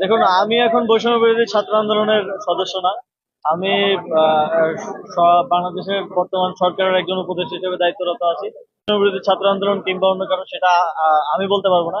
দেখুন, আমি এখন বৈষম্য বিরোধী ছাত্র আন্দোলনের সদস্য না। আমি বাংলাদেশের বর্তমান সরকারের একজন উপদেষ্টা হিসেবে দায়িত্বরত আছি। বিরোধী ছাত্র আন্দোলন কিংবা অন্য কারণ সেটা আমি বলতে পারব না।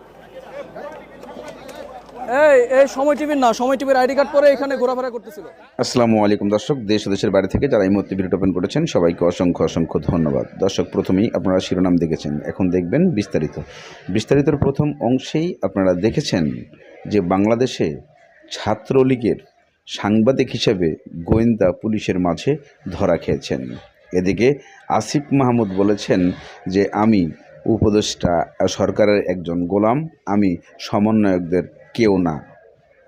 এই এই সময় টিভির না, সময় টিভির আইডি কার্ড পরে এখানে ঘোরাফেরা করতেছিল। আসসালামু আলাইকুম দর্শক, দেশ দেশের বাড়ি থেকে যারা এই মুহূর্তে ভিডিও ওপেন করেছেন, সবাইকে অসংখ্য অসংখ্য ধন্যবাদ। দর্শক, প্রথমেই আপনারা শিরোনাম দেখেছেন, এখন দেখবেন বিস্তারিত। বিস্তারিতর প্রথম অংশেই আপনারা দেখেছেন যে বাংলাদেশে ছাত্রলীগের সাংবাদিক হিসেবে গোয়েন্দা পুলিশের মাঝে ধরা খেয়েছেন। এদিকে আসিফ মাহমুদ বলেছেন যে, আমি উপদেষ্টা, সরকারের একজন গোলাম, আমি সমন্বয়কদের কেউ না।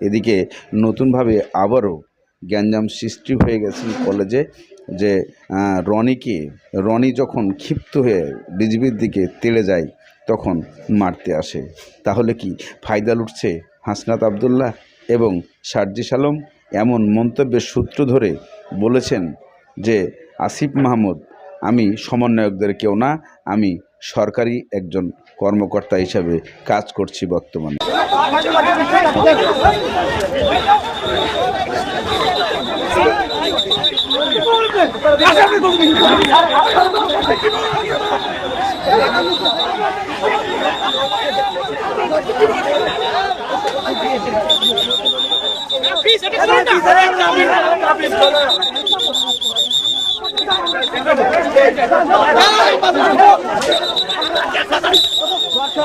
এদিকে নতুনভাবে আবারও গ্যাঞ্জাম সৃষ্টি হয়ে গেছে কলেজে যে রনিকে, রনি যখন ক্ষিপ্ত হয়ে বিজিবির দিকে তেড়ে যায়, তখন মারতে আসে। তাহলে কি ফায়দা লুটছে হাসনাত আবদুল্লাহ এবং সার্জিস সালম এমন মন্তব্যের সূত্র ধরে বলেছেন যে, আসিফ মাহমুদ, আমি সমন্বয়কদের কেউ না, আমি সরকারি একজন কর্মকর্তা হিসাবে কাজ করছি বর্তমানে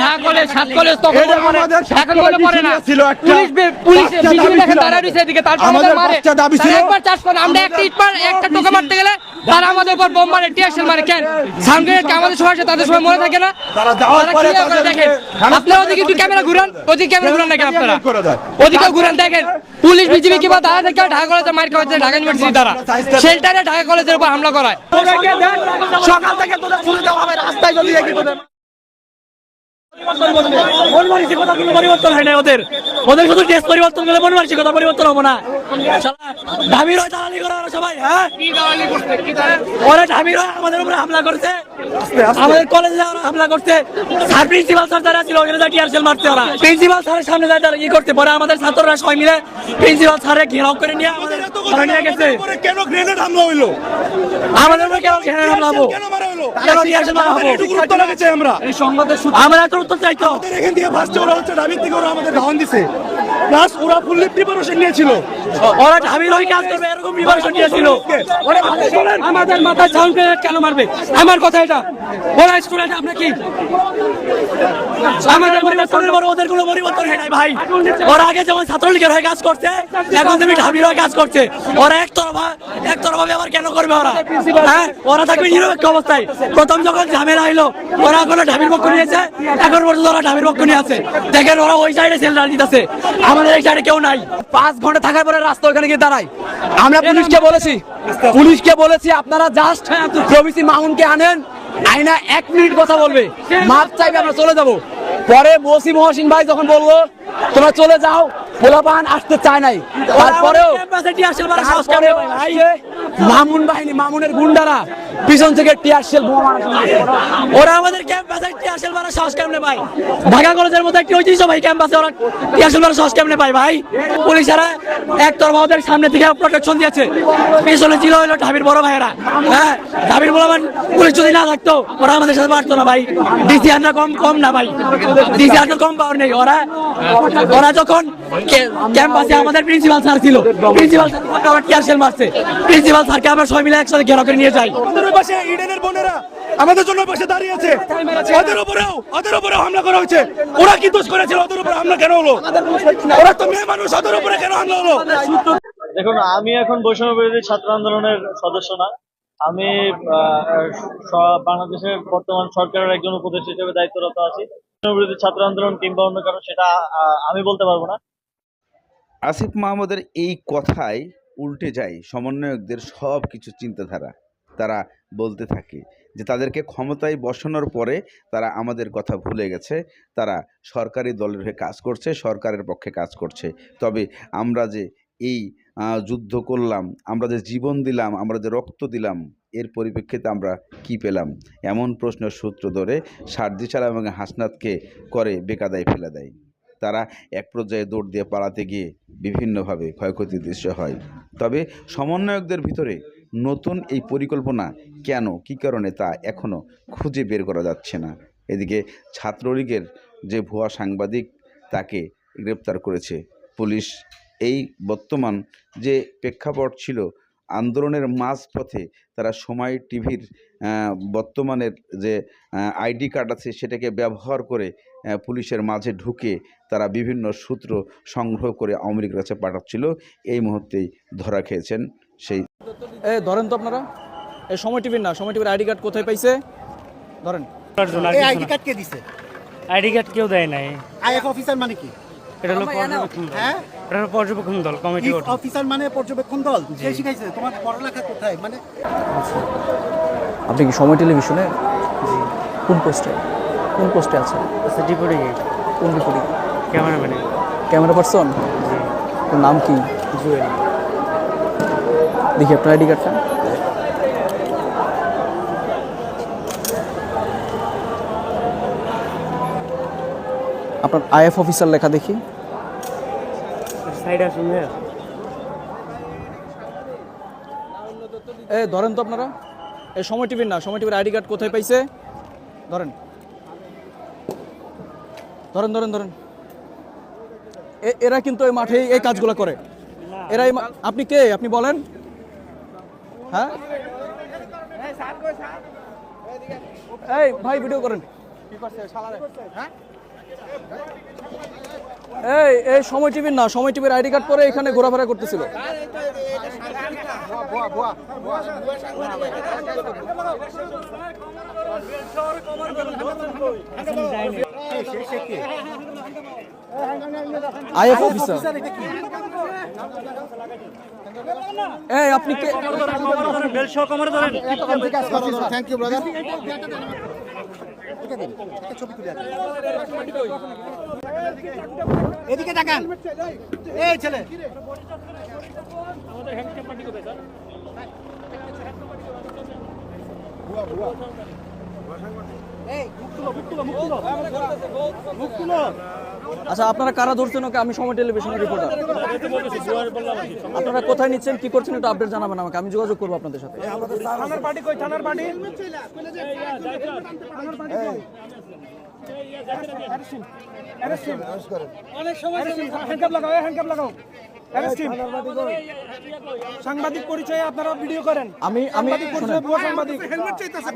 ঢাকা কলেজ সাত কলেজ তখন এটা পরে, আমাদের এখন বলে পরে না। ছিল পুলিশ পুলিশ বাচ্চা বিজিবি দেখে ছিল। রয়েছে এদিকে তারপর আমাদের আমাদের বাচ্চা দাবি ছিল। একবার চাষ করে আমরা একটা ইট মার একটা টোকা মারতে গেলে তারা আমাদের উপর বোম মারে টিয়ারশেল মারে। কেন? সামনে আমাদের সময় আসে তাদের সময় মনে থাকে না। তারা যাওয়ার পরে clear করে তাদেরকে দেখেন? আপনারা ওদিকে একটু ক্যামেরা ঘুরান ওদিকে ক্যামেরা ঘুরান দেখেন আপনারা? ওদিকে ঘুরান দেখেন। পুলিশ বিজিবি কিংবা তারা থেকে ঢাকা কলেজে মার খাওয়াচ্ছে ঢাকা ইউনিভার্সিটি দ্বারা। শেল্টারে ঢাকা কলেজের উপর হামলা করায়। সকাল থেকে তোদের শুনে দেওয়া হবে রাস্তায় যদি দেখি তোদের মন মানসিকতা কোনো পরিবর্তন হয় না ওদের। ওদের শুধু টেস্ট পরিবর্তন করলে মন মানসিকতা পরিবর্তন হব না। হয় দালালি করা ওরা সবাই হ্যাঁ? ওরা ঢাবির হয় আমাদের উপরে হামলা করছে। আমাদের কলেজে ওরা হামলা করছে স্যার প্রিন্সিপাল স্যার যারা ছিল ওখানে যা টিয়ারশেল মারতে ওরা। প্রিন্সিপাল স্যারের সামনে যায় তারা ই করতে পরে আমাদের ছাত্ররা সবাই মিলে প্রিন্সিপাল স্যারের ঘেরাও করে নিয়ে আমাদের নিয়ে গেছে। কেন গ্রেনেড হামলা হইল? আমাদের উপরে কেন হামলা হব? আমরা। আমরা তো উত্তর চাইতো। এখান থেকে ফার্স্ট ওরা হচ্ছে ডাবির থেকে ওরা আমাদের দিছে। প্লাস ওরা ফুললি প্রিপারেশন নিয়েছিল। ওরা কাজ করবে, এরকম প্রিপারেশন নিয়েছিল। ওরা আমাদের মাথায় সাউন্ড কেন মারবে? আমার কথা এটা। ওরা স্টুডেন্ট কি? আমাদের ওদের কোনো পরিবর্তন হয় নাই ভাই। ওরা আগে যেমন ছাত্রলীগের হয়ে কাজ করছে, এখন তুমি ঢাবির হয়ে কাজ করছে। ওরা ব্যবহার কেন করবে ওরা? হ্যাঁ? ওরা থাকবে নিরপেক্ষ অবস্থায়। প্রথম যখন ঝামেলা হইল, ওরা কোনো ঢাবির পক্ষ নিয়েছে, এখন পর্যন্ত ওরা ঢাবির পক্ষ নিয়ে আছে। দেখেন ওরা ওই সাইডে সেল দিতেছে। আমাদের এই সাইডে কেউ নাই। পাঁচ ঘণ্টা থাকার পরে রাস্তা ওখানে গিয়ে দাঁড়াই আমরা পুলিশকে বলেছি পুলিশকে বলেছি আপনারা জাস্ট প্রবিসি মাউন্টকে আনেন আইনা এক মিনিট কথা বলবে। মাপ চাইবে আমরা চলে যাব। পরে বসি মহসিন ভাই যখন বলল তোমরা চলে যাও পোলাপান আসতে চায় নাই। তারপরেও মামুন বাহিনী মামুনের গুন্ডারা। পিছন থেকে টিয়ার করে। ওরা আমাদের ক্যাম্পাসে টিয়ার শেল মারা সাহস কেমনে পায়? ঢাকা কলেজের মধ্যে একটি ঐতিহ্য ভাই ক্যাম্পাসে ওরা টিয়ার শেল মারা সাহস কেমনে পায় ভাই? পুলিশেরা একতরফা ওদের সামনে থেকে প্রোটেকশন দিয়েছে। পিছনে ছিল হলো ঢাবির বড় ভাইয়েরা। হ্যাঁ ঢাবির বড় ভাই পুলিশ যদি না থাকতো, ওরা আমাদের সাথে পারতো না ভাই। ডিসি আমরা কম কম না ভাই। ডিসি আমরা কম পাওয়ার নেই। ওরা ওরা যখন ক্যাম্পাসে আমাদের প্রিন্সিপাল স্যার ছিল প্রিন্সিপাল স্যার টিয়ার শেল মারছে। প্রিন্সিপাল স্যারকে আমরা সবাই মিলে একসাথে ঘেরাও করে নিয়ে যাই। আমাদের পাশে ইডেনের বোনেরা আমাদের জন্য পাশে দাঁড়িয়ে আছে। ওদের উপরেও ওদের উপরেও হামলা করা হয়েছে। ওরা কি দোষ করেছিল ওদের উপরে হামলা কেন হলো? ওরা তো মেয়ে মানুষ ওদের উপরে কেন হামলা হলো? দেখুন আমি এখন বৈষম্য বিরোধী ছাত্র আন্দোলনের সদস্য না। আমি আহ, বাংলাদেশের বর্তমান সরকারের একজন উপদেশ হিসেবে দায়িত্বরত আছি। বৈষম্য বিরোধী ছাত্র আন্দোলন কিংবা অন্য কারণ সেটা আহ, আমি বলতে পারব না। আসিফ মাহমুদের এই কথায় উল্টে যায় সমন্বয়কদের সব কিছু চিন্তাধারা। তারা বলতে থাকে যে তাদেরকে ক্ষমতায় বসানোর পরে তারা আমাদের কথা ভুলে গেছে, তারা সরকারি দলের হয়ে কাজ করছে, সরকারের পক্ষে কাজ করছে। তবে আমরা যে এই যুদ্ধ করলাম, আমরা যে জীবন দিলাম, আমরা যে রক্ত দিলাম, এর পরিপ্রেক্ষিতে আমরা কি পেলাম? এমন প্রশ্নের সূত্র ধরে সারদি সালাম এবং হাসনাতকে করে বেকাদায় ফেলে দেয়। তারা এক পর্যায়ে দৌড় দিয়ে পালাতে গিয়ে বিভিন্নভাবে ক্ষয়ক্ষতির দৃশ্য হয়। তবে সমন্বয়কদের ভিতরে নতুন এই পরিকল্পনা কেন, কী কারণে তা এখনও খুঁজে বের করা যাচ্ছে না? এদিকে ছাত্রলীগের যে ভুয়া সাংবাদিক তাকে গ্রেপ্তার করেছে পুলিশ। এই বর্তমান যে প্রেক্ষাপট ছিল, আন্দোলনের মাঝপথে তারা সময় টিভির বর্তমানের যে আইডি কার্ড আছে সেটাকে ব্যবহার করে পুলিশের মাঝে ঢুকে তারা বিভিন্ন সূত্র সংগ্রহ করে আওয়ামী লীগের কাছে পাঠাচ্ছিল। এই মুহূর্তেই ধরা খেয়েছেন। সেই এ ধরেন তো আপনারা। এই সময় টিভির না সময় টিভির আইডি কার্ড কোথায় পাইছে? ধরেন। এই আইডি কার্ড কে দিছে? আইডি কার্ড কেউ দেয় নাই। আইএফ অফিসার মানে কি? এটা হলো পর্যবেক্ষণ দল। হ্যাঁ? এটা হলো পর্যবেক্ষণ দল কমিটি অফিসার মানে পর্যবেক্ষণ দল। কে শিখাইছে? তোমার পড়ালেখা কোথায়? মানে আপনি কি সময় টেলিভিশনে? কোন পোস্টে? কোন পোস্টে আছেন? আচ্ছা ডিপুটি কোন রিপোর্টিং ক্যামেরাম্যানে। Camera person? নাম কি? জুয়েল। দেখি আপনার আইডি কার্ডটা। আপনার আইএফ অফিসার লেখা দেখি। এ ধরেন তো আপনারা। এই সময় টিভির না সময় টিভির আইডি কার্ড কোথায় পাইছে? ধরেন। ধরেন ধরেন ধরেন। এরা কিন্তু এই মাঠে এই কাজগুলো করে। এরা আপনি কে? আপনি বলেন। হ্যাঁ? এই ভাই ভিডিও করেন। এই এই সময় টিভির না, সময় টিভির আইডি কার্ড পরে এখানে ঘোরাফেরা করতেছিল। IF officer. এই আপনি কে থ্যাংক ইউ ব্রাদার এদিকে তাকান। এই ছেলে। আচ্ছা আপনারা কারা ধরছেন ওকে আমি সময় টেলিভিশনের রিপোর্টার আপনারা কোথায় নিচ্ছেন কি করছেন একটু আপডেট জানাবেন আমাকে আমি যোগাযোগ করব আপনাদের সাথে সাংবাদিক পরিচয়ে আপনারা ভিডিও করেন। আমি আমি শুনেন, সাংবাদিক। হেলমেট চাইতেছে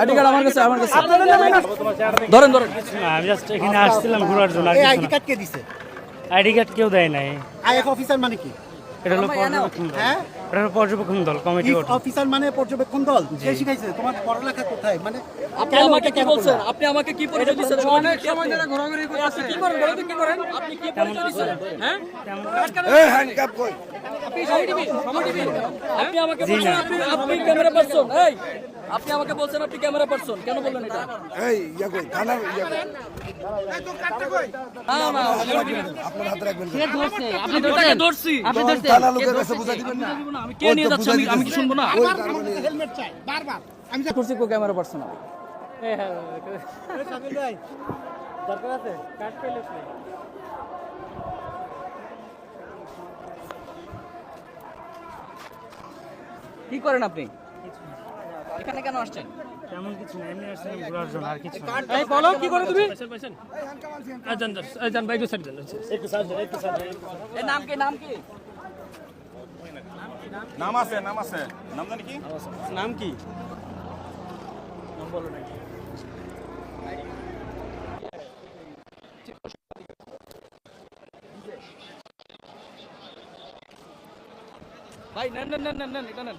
আইডি কার্ড আমার কাছে আমার কাছে। ধরেন ধরেন। আমি জাস্ট এখানে আসছিলাম ঘোরার জন্য আর এই কিছু আইডি কার্ড কে দিছে? আইডি কার্ড কেউ দেয় নাই। আইএফ অফিসার মানে কি? এটা হলো হ্যাঁ এটা হলো পর্যবেক্ষণ দল কমিটি অফিসার মানে পর্যবেক্ষণ দল? যে শিখাইছে? তোমার পড়ালেখা কোথায়? মানে আপনি আমাকে কি বলছেন? আপনি আমাকে কি পরিচয় দিচ্ছেন? সময় নেই, সময় নেই, ঘোরাঘুরি করে আপনি কি করেন ঘোরাঘুরি কি করেন? আপনি কি পরিচয় দিচ্ছেন? হ্যাঁ? হ্যাঁ টিভি আপনি আমাকে বলছেন আপনি আপনি ক্যামেরা পারসন এই আপনি আমাকে বলছেন আপনি ক্যামেরা পারসন কেন বললেন এটা? এই ইয়া কই থানা ইয়া কই? না না আপনি ধরছেন? ধরছি। আপনি ধরছেন? থানা লোকের কাছে বুঝা দিবেন না। আমি কে নিয়ে যাচ্ছি? আমি আমি কি শুনব না? হেলমেট চাই বারবার। আমি করছি কো ক্যামেরা পারসন কি করেন আপনি? এখানে কেন আসছেন? কিছু কি ভাই না ভাই নেন নেন নেন নেন এটা নেন।